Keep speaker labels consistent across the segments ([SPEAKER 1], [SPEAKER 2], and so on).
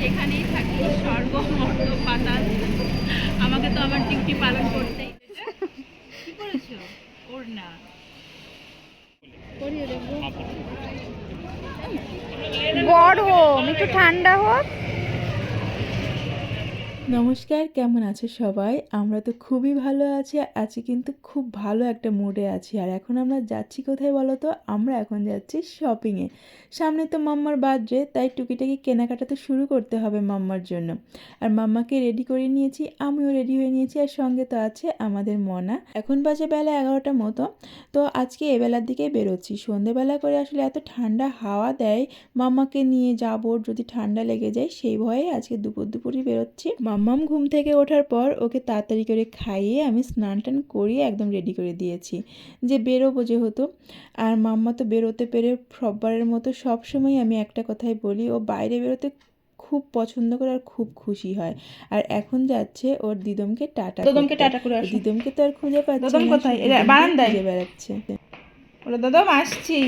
[SPEAKER 1] যেখানেই থাকি স্বর্গ মর্ত পাতাল আমাকে তো আমার ডিউটি পালন করতে কি করেছ? ওর না
[SPEAKER 2] গরম একটু ঠান্ডা হোক।
[SPEAKER 3] নমস্কার, কেমন আছে সবাই? আমরা তো খুবই ভালো আছি আছি কিন্তু খুব ভালো একটা মুডে আছি। আর এখন আমরা যাচ্ছি কোথায় বলো তো? আমরা এখন যাচ্ছি শপিংয়ে সামনে তো মাম্মার বার্থডে তাই টুকিটাকি কেনাকাটা তো শুরু করতে হবে মাম্মার জন্য। আর মাম্মাকে রেডি করে নিয়েছি, আমিও রেডি হয়ে নিয়েছি আর সঙ্গে তো আছে আমাদের মনা। এখন বাজে বেলা এগারোটার মতো, তো আজকে এবেলার দিকে বেরোচ্ছি। সন্ধেবেলা করে আসলে এত ঠান্ডা হাওয়া দেয়, মাম্মাকে নিয়ে যাব, যদি ঠান্ডা লেগে যায় সেই ভয়ে আজকে দুপুর দুপুরই বেরোচ্ছি। মাম্মাম ঘুম থেকে ওঠার পর ওকে তাড়াতাড়ি করে খাইয়ে আমি স্নান টান করিয়ে একদম রেডি করে দিয়েছি যে বেরোবো যেহেতু আর মাম্মা তো বেরোতে পেরে সববারের মতো সব সময় আমি একটা কথাই বলি ও বাইরে বেরোতে খুব পছন্দ করে আর খুব খুশি হয় আর এখন যাচ্ছে ওর দিদমকে টাটা
[SPEAKER 2] দিদমকে টাটা করে।
[SPEAKER 3] দিদমকে তো আর খুঁজে পাচ্ছে
[SPEAKER 2] দদম কোথায়? বারান্দায়?
[SPEAKER 3] বেড়াচ্ছে
[SPEAKER 2] বলো দাদা আসছি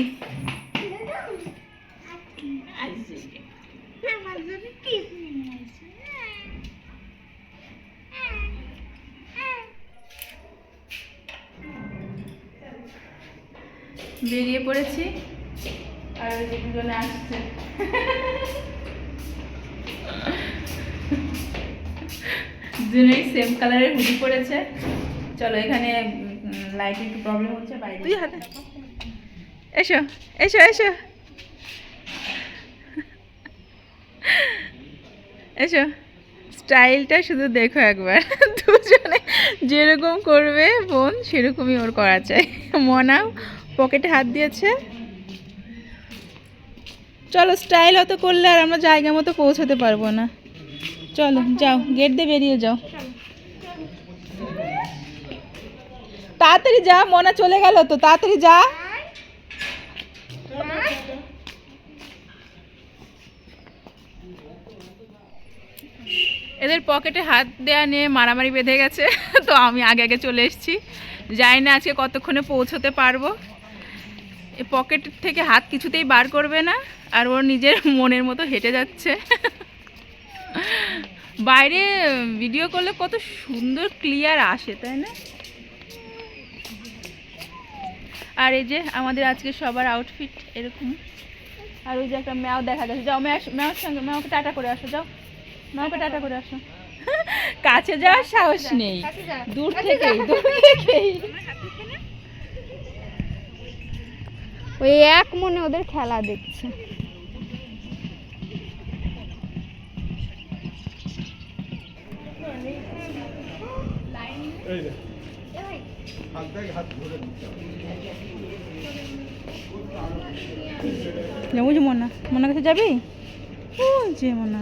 [SPEAKER 1] বেরিয়ে পড়েছি। আর ওই দুজনে আসছে। দুজনেই সেম কালারের হুডি পরেছে। চলো এখানে একটু প্রবলেম হচ্ছে বাইরে
[SPEAKER 2] তুই হাতে
[SPEAKER 1] এসো এসো এসো। এসো। স্টাইলটা শুধু দেখো একবার। দুজনে যেরকম করবে বোন সেরকমই ওর করা চাই। মনাও পকেটে হাত দিয়েছে। চলো স্টাইল অত করলে আর আমরা জায়গা মতো পৌঁছাতে পারব না। চলো, যাও গেট দিয়ে বেরিয়ে যাও। তাড়াতাড়ি যা, মনা চলে গেল তো, তাড়াতাড়ি যা। এদের পকেটে হাত দেওয়া নিয়ে মারামারি বেঁধে গেছে, তো আমি আগে আগে চলে এসেছি। জানি না আজকে কতক্ষণে পৌঁছতে পারব। পকেট থেকে হাত কিছুতেই বার করবে না আর ওর নিজের মনের মতো হেঁটে যাচ্ছে। বাইরে ভিডিও করলে কত সুন্দর ক্লিয়ার আসে তাই না? আর এই যে আমাদের আজকে সবার আউটফিট এরকম। আর ওই যে একটা ম্যাও দেখা যাচ্ছে। যাও ম্যাও ম্যাওর সঙ্গে ম্যাওকে টাটা করে আসো যাও। ম্যাওকে টাটা করে আসো। কাছে যাওয়ার সাহস নেই। দূর থেকেই দূর থেকেই।
[SPEAKER 2] ওই এক মনে ওদের খেলা দেখছে।
[SPEAKER 1] মনা মনার কাছে যাবি? ও যে মনা।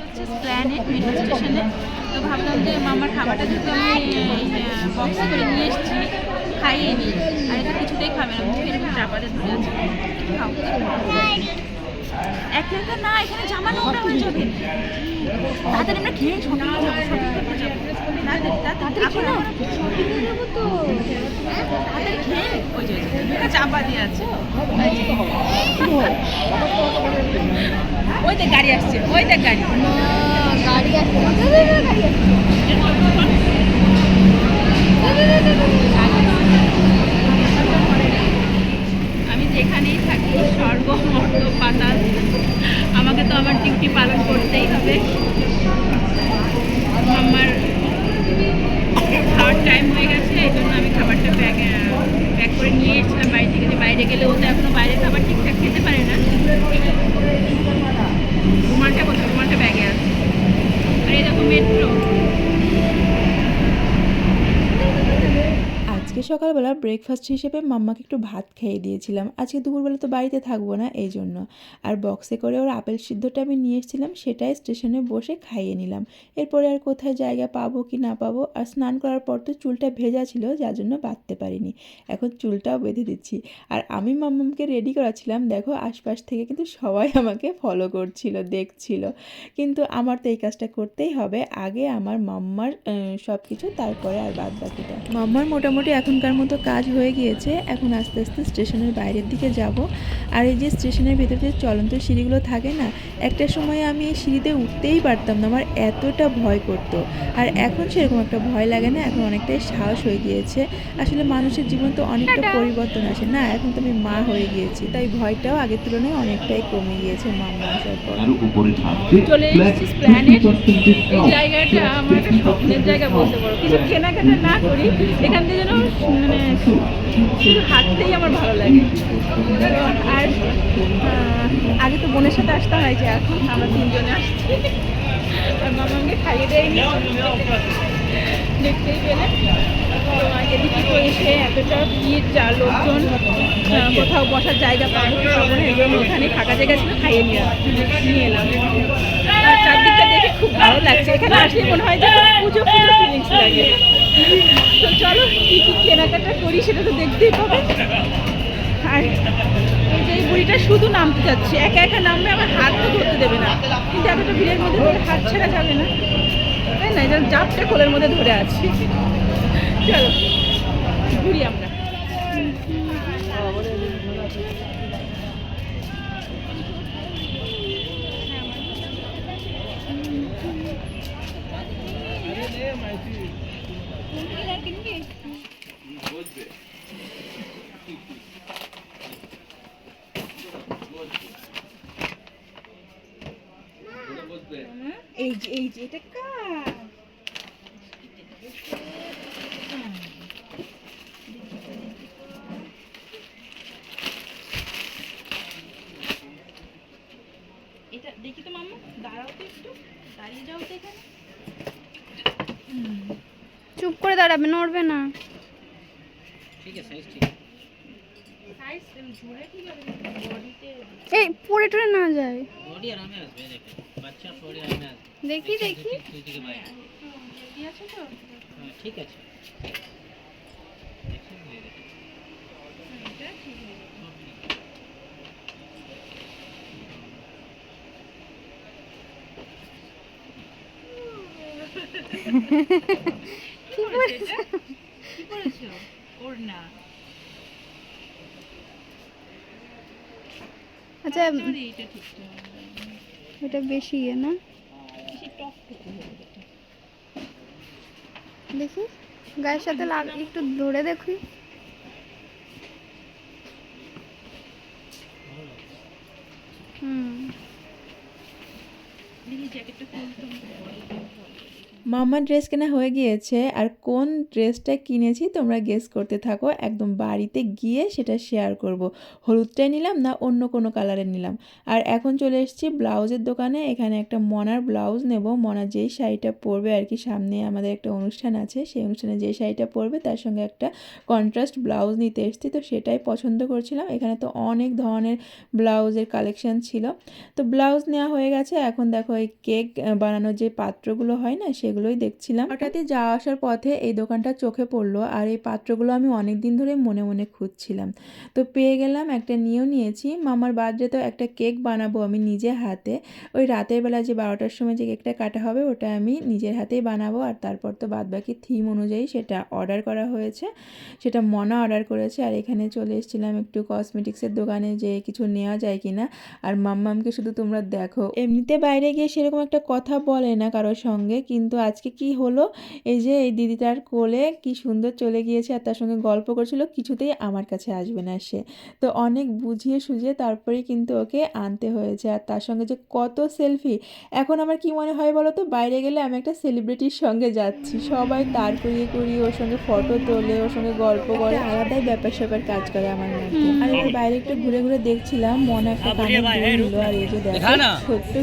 [SPEAKER 1] হচ্ছে প্ল্যানেট মেট্রো স্টেশনে তো ভাবলাম যে মামার খাবারটা যেহেতু আমি বক্সে করে নিয়ে এসেছি, খাইয়ে নিই। আর এটা কিছুতেই খাবে না মুখে এরকম চাপাতে ধরে খাও। এক একা না এখানে জামা নোংরা হয়ে যাবে। তাড়াতাড়ি আমরা খেয়ে শপিং চাপা দিয়ে আছে ওই ওই দেখ গাড়ি আসছে। ওই দেখ গাড়ি।
[SPEAKER 2] গাড়ি আসছে গাড়ি আসছে
[SPEAKER 1] আমি যেখানেই থাকি স্বর্গ মর্ত পাতাল আমাকে তো আমার ডিউটি পালন করতেই হবে আমার খাওয়ার টাইম হয়ে গেছে এই জন্য আমি খাবারটা প্যাক প্যাক করে নিয়ে এসেছিলাম বাইরে থেকে যে বাইরে গেলে ও তো এখনও বাইরে খাবার ঠিকঠাক খেতে পারে না। রুমালটা কোথায়? রুমালটা ব্যাগে আছে। আর এই দেখো মেট্রো
[SPEAKER 3] আজকে সকালবেলা ব্রেকফাস্ট হিসেবে মাম্মাকে একটু ভাত খাইয়ে দিয়েছিলাম। আজকে দুপুরবেলা তো বাড়িতে থাকব না, এই জন্য। আর বক্সে করে ওর আপেল সিদ্ধটা আমি নিয়ে এসেছিলাম, সেটাই স্টেশনে বসে খাইয়ে নিলাম। এরপরে আর কোথায় জায়গা পাবো কি না পাবো? আর স্নান করার পর তো চুলটা ভেজা ছিল, যার জন্য বাঁধতে পারিনি। এখন চুলটাও বেঁধে দিচ্ছি। আর আমি মাম্মামকে রেডি করাছিলাম দেখো আশপাশ থেকে কিন্তু সবাই আমাকে ফলো করছিল, দেখছিল। কিন্তু আমার তো এই কাজটা করতেই হবে। আগে আমার মাম্মার সব কিছু তারপরে আর বাদ বাকিটা মাম্মার মোটামুটি এখনকার মতো কাজ হয়ে গিয়েছে এখন আস্তে আস্তে স্টেশনের বাইরের দিকে যাব। আর এই যে স্টেশনের ভেতরে যে চলন্ত সিঁড়িগুলো থাকে না একটা সময় আমি এই সিঁড়িতে উঠতেই পারতাম না আমার এতটা ভয় করতো। আর এখন সেরকম একটা ভয় লাগে না এখন অনেকটাই সাহস হয়ে গিয়েছে। আসলে মানুষের জীবন তো অনেকটা পরিবর্তন আসে না এখন তো আমি মা হয়ে গিয়েছি তাই ভয়টাও আগের তুলনায় অনেকটাই কমে গিয়েছে মাম্মা আসার পর।
[SPEAKER 1] চলে প্ল্যানেট এই জায়গাটা আমার একটা স্বপ্নের জায়গা বলতে পারো। কিছু কেনাকাটা না করি এখান থেকে যেন মানে শুধু হাঁটতেই আমার ভালো লাগে। আর আগে তো বোনের সাথে আসতে হয় যে এখন আমরা তিনজনে আসছি। আর মামাকে খাইয়ে দেয়নি। দেখতেই পেলে। এদিকে তো এসে এতটা ভিড়, যা লোকজন কোথাও বসার জায়গা পাবো পাবো ওখানে ফাঁকা জায়গা ছিল, খাইয়ে নিয়ে নিয়ে এলাম। আর চারদিকটা খুব ভালো লাগছে। এখানে আসলে মনে হয় যে পুজো পুজো ফিলিংস লাগে। তো চলো, কী কী কেনাকাটা করি সেটা তো দেখতেই পাবে। আর এই বুড়িটা শুধু নামতে যাচ্ছে, একা একা নামবে আমার হাত তো ধরতে দেবে না। কিন্তু এতটা ভিড়ের মধ্যে ধরে হাত ছেড়া যাবে না। তাই না? যেন জাপটা কোলের মধ্যে ধরে আছি। চলো, ঘুরি আমরা। এই যে এটা কার এটা দেখি তো মাম্মা দাঁড়াও তো একটু দাঁড়িয়ে যাও তো এখানে।
[SPEAKER 2] চুপ করে দাঁড়াবে নড়বে না।
[SPEAKER 1] ঠিক আছে ঠিক। আছে
[SPEAKER 2] এই পড়ে টরে না যায়।
[SPEAKER 4] দেখো
[SPEAKER 2] দেখি।
[SPEAKER 4] হ্যাঁ, ঠিক আছে।
[SPEAKER 1] কি করেছ ওর না
[SPEAKER 2] আচ্ছা
[SPEAKER 1] এটা
[SPEAKER 2] বেশি ইয়ে না? দেখি গায়ের সাথে লাগ একটু ধরে দেখি। হুম।
[SPEAKER 1] জ্যাকেটটা
[SPEAKER 3] মাম্মার ড্রেস কেনা হয়ে গিয়েছে আর কোন ড্রেসটা কিনেছি তোমরা গেস করতে থাকো। একদম বাড়িতে গিয়ে সেটা শেয়ার করব। হলুদটাই নিলাম না অন্য কোনো কালারের নিলাম। আর এখন চলে এসেছি ব্লাউজের দোকানে। এখানে একটা মনার ব্লাউজ নেব। মনা যেই শাড়িটা পরবে আর কি, সামনে আমাদের একটা অনুষ্ঠান আছে। সেই অনুষ্ঠানে যে শাড়িটা পরবে তার সঙ্গে একটা কন্ট্রাস্ট ব্লাউজ নিতে এসেছি। তো সেটাই পছন্দ করছিলাম। এখানে তো অনেক ধরনের ব্লাউজের কালেকশন ছিল। তো ব্লাউজ নেওয়া হয়ে গেছে। এখন দেখো এই কেক বানানোর যে পাত্রগুলো হয় না সেগুলোই দেখছিলাম। হঠাৎই যাওয়া আসার পথে এই দোকানটা চোখে পড়ল আর এই পাত্রগুলো আমি অনেক দিন ধরে মনে মনে খুঁজছিলাম। তো পেয়ে গেলাম একটা নিয়েও নিয়েছি। মামার বার্থডে তো একটা কেক বানাবো আমি নিজে হাতে। ওই রাতের বেলা যে বারোটার সময় যে কেকটা কাটা হবে ওটা আমি নিজের হাতেই বানাবো আর তারপর তো বাদবাকি থিম অনুযায়ী সেটা অর্ডার করা হয়েছে। সেটা মনা অর্ডার করেছে আর এখানে চলে এসেছিলাম একটু কসমেটিক্সের দোকানে যে কিছু নেওয়া যায় কিনা। আর মাম্মামকে শুধু তোমরা দেখো। এমনিতে বাইরে গিয়ে সেরকম একটা কথা বলে না কারোর সঙ্গে, কিন্তু আজকে কি হলো? এই যে এই দিদিটার কোলে কি সুন্দর চলে গিয়েছে আর তার সঙ্গে গল্প করছিল কিছুতেই আমার কাছে আসবে না সে। তো অনেক বুঝিয়ে সুঝিয়ে তারপরেই কিন্তু ওকে আনতে হয়েছে। আর তার সঙ্গে যে কত সেলফি এখন আমার কি মনে হয় বলো তো বাইরে গেলে আমি একটা সেলিব্রিটির সঙ্গে যাচ্ছি। সবাই তার করিয়ে করিয়ে ওর সঙ্গে ফটো তোলে ওর সঙ্গে গল্প করে। আলাদাই ব্যাপার স্যাপার কাজ করে আমার মধ্যে। আর এবার বাইরে একটু ঘুরে ঘুরে দেখছিলাম মনে একটা নিল। আর এই যে দেখো ছোট্ট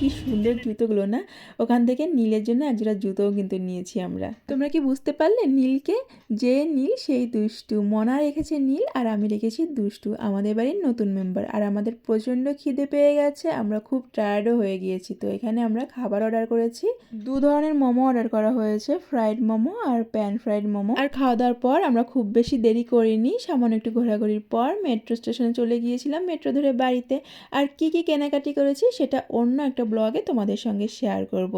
[SPEAKER 3] কি সুন্দর জুতোগুলো না? ওখান থেকে নীলের জন্য একজোড়া জুতোও কিন্তু নিয়েছি আমরা। তোমরা কি বুঝতে পারলে নীলকে? যে নীল, সেই দুষ্টু। মনা রেখেছে নীল আর আমি রেখেছি দুষ্টু, আমাদের বাড়ির নতুন মেম্বার। আর আমাদের প্রচণ্ড খিদে পেয়ে গেছে, আমরা খুব টায়ার্ডও হয়ে গিয়েছি। তো এখানে আমরা খাবার অর্ডার করেছি। দু ধরনের মোমো অর্ডার করা হয়েছে ফ্রাইড মোমো আর প্যান ফ্রাইড মোমো। আর খাওয়া দাওয়ার পর আমরা খুব বেশি দেরি করিনি, সামান্য একটু ঘোরাঘুরির পর মেট্রো স্টেশনে চলে গিয়েছিলাম মেট্রো ধরে বাড়িতে। আর কি কি কেনাকাটি করেছি সেটা অন্য একটা ব্লগে তোমাদের সঙ্গে শেয়ার করব।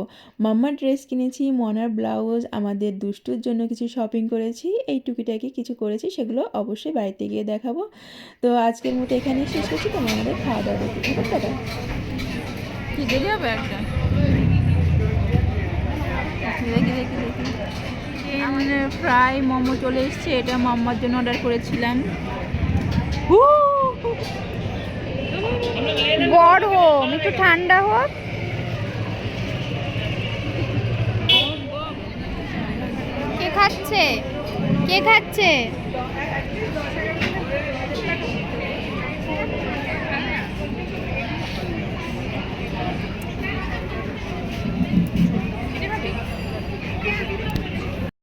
[SPEAKER 3] মাম্মার ড্রেস কিনেছি মনার ব্লাউজ আমাদের দুষ্টুর জন্য কিছু শপিং করেছি এই টুকিটাকি কিছু করেছি সেগুলো অবশ্যই বাড়িতে গিয়ে দেখাবো। তো আজকের মতো এখানেই শেষ করছি তোমরা আমাদের খাওয়া দাওয়া টাটা।
[SPEAKER 1] কি দেখে যাবে একটা? দেখি দেখি দেখি। মানে ফ্রাই মোমো চলে এসছে এটা মাম্মার জন্য অর্ডার করেছিলাম।
[SPEAKER 2] গরম একটু ঠান্ডা হোক। খাচ্ছে? কে খাচ্ছে?